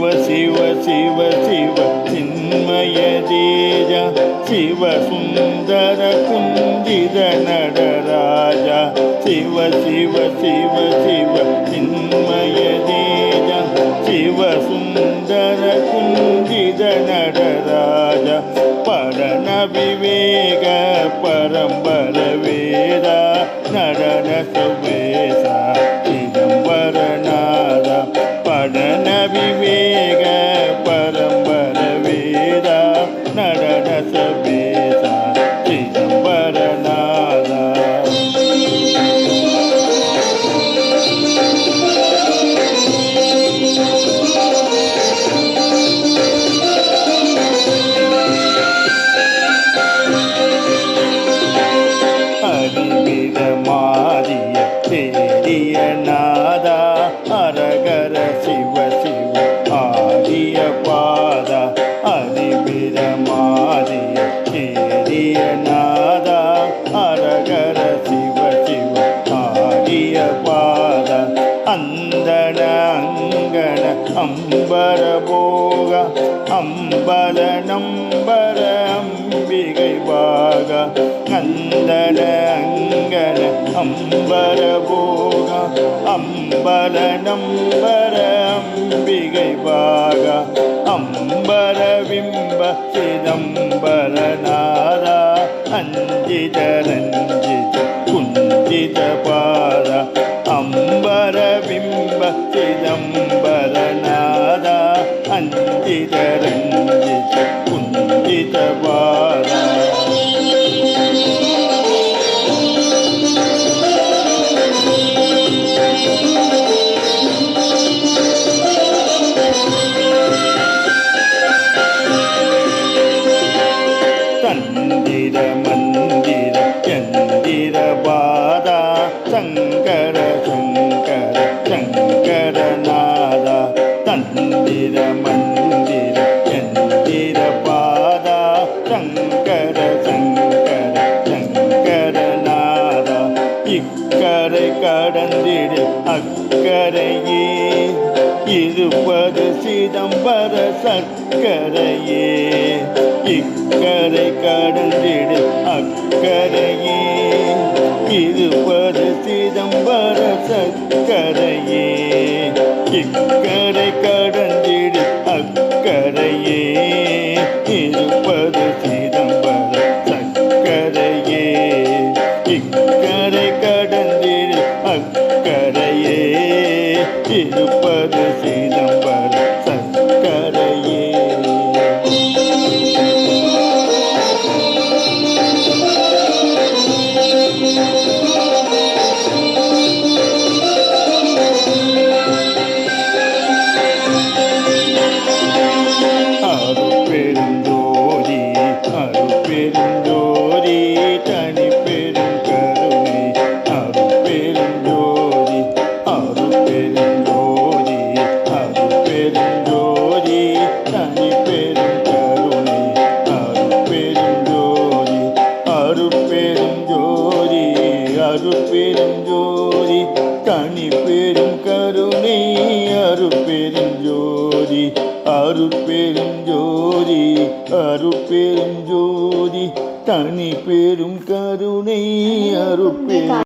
சிவ சிவ சிவ சிவ சின்மய தேஜ சிவ சுந்தர குஞ்சித நடராஜா சிவ சிவ சிவ சிவ சின்மய தேஜ சிவ சுந்தர குஞ்சித நடராஜா பரண விவேக பரம்பர அம்பரபோக அம்பல நம்பர அம்பிகை பாக நந்தன அங்கன அம்பரபோக அம்பல நம்பர அம்பிகை பாக அம்பர விம்ப சிதம்பர நாதா அஞ்சித அஞ்சித இருப்பது சிதம்பர சர்க்கரையே. இக்கரை கடந்திடு அக்கரையே. இருப்பது சிதம்பர சர்க்கரையே. இக்கரை அரு பெருஞ்சோதி அரு பெருஞ்சோதி அரு பெருஞ்சோதி தனி பெரும் கருணை அருப்பெரும்